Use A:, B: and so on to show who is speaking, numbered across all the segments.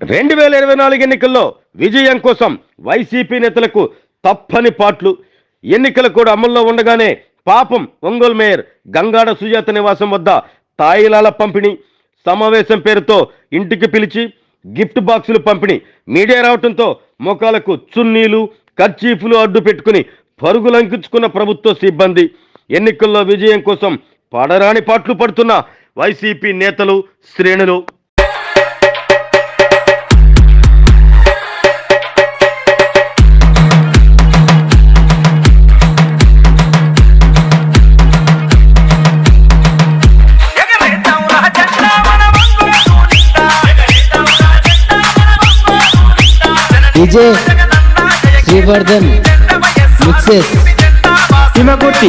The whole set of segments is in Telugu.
A: రెండు వేల ఇరవై నాలుగు ఎన్నికల్లో విజయం కోసం వైసీపీ నేతలకు తప్పని పాట్లు. ఎన్నికలు కూడా అమల్లో ఉండగానే పాపం ఒంగోలు మేయర్ గంగాడ సుజాత నివాసం వద్ద తాయిలాల పంపిణీ సమావేశం పేరుతో ఇంటికి పిలిచి గిఫ్ట్ బాక్సులు పంపిణీ. మీడియా రావడంతో ముఖాలకు చున్నీలు కర్చీఫ్లు అడ్డు పెట్టుకుని పరుగులంకించుకున్న ప్రభుత్వ సిబ్బంది. ఎన్నికల్లో విజయం కోసం పడరాని పాట్లు పడుతున్న వైసీపీ నేతలు శ్రేణులు.
B: DJ
C: Srivardhan mixes. Himakurthi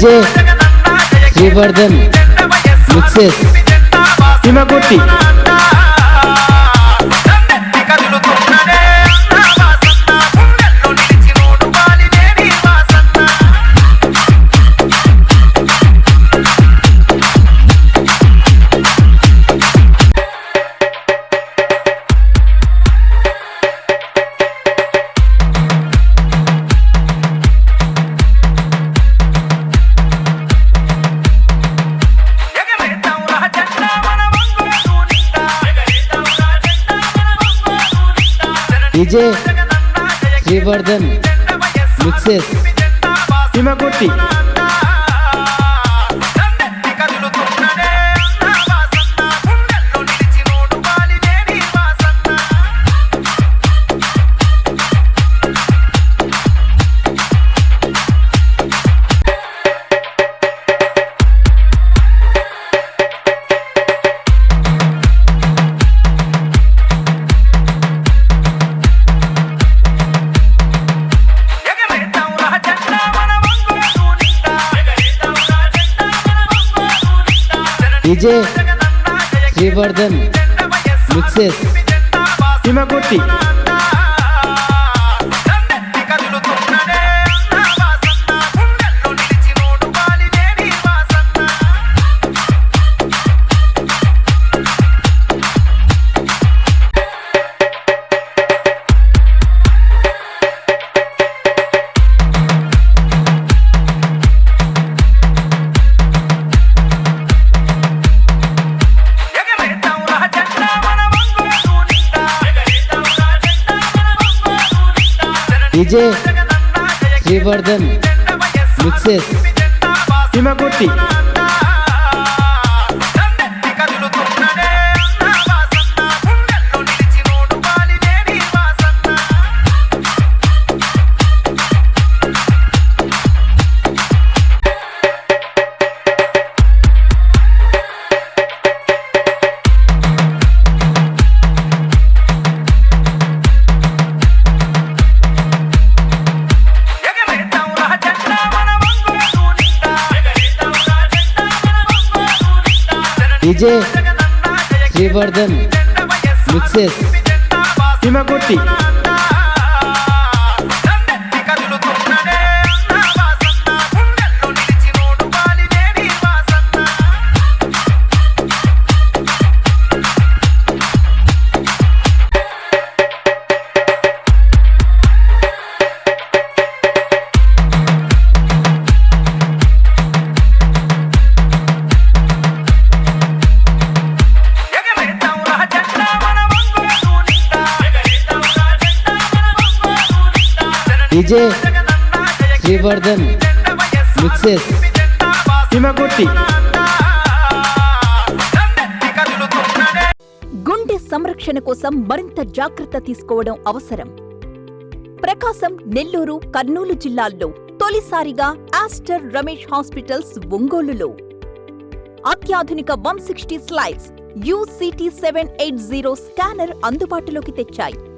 B: DJ
C: Srivardhan mixes. Himakurthi
B: DJ Srivardhan mixes. सीमा कुर्ती। DJ Srivardhan mixes.
C: सीमा
B: kurti DJ
C: Srivardhan mixes. Himakurthi.
B: DJ
C: Srivardhan mixes Himakurthi DJ Srivardhan mixes.
A: Himakurthi.
D: గుండె సంరక్షణ కోసం మరింత జాగ్రత్త తీసుకోవడం అవసరం. ప్రకాశం నెల్లూరు కర్నూలు జిల్లాల్లో తొలిసారిగా ఆస్టర్ రమేష్ హాస్పిటల్స్ ఒంగోలులో. అత్యాధునిక వన్ సిక్స్టీ స్లైడ్స్ యూసిటీ సెవెన్ ఎయిట్ జీరో స్కానర్ అందుబాటులోకి తెచ్చాయి.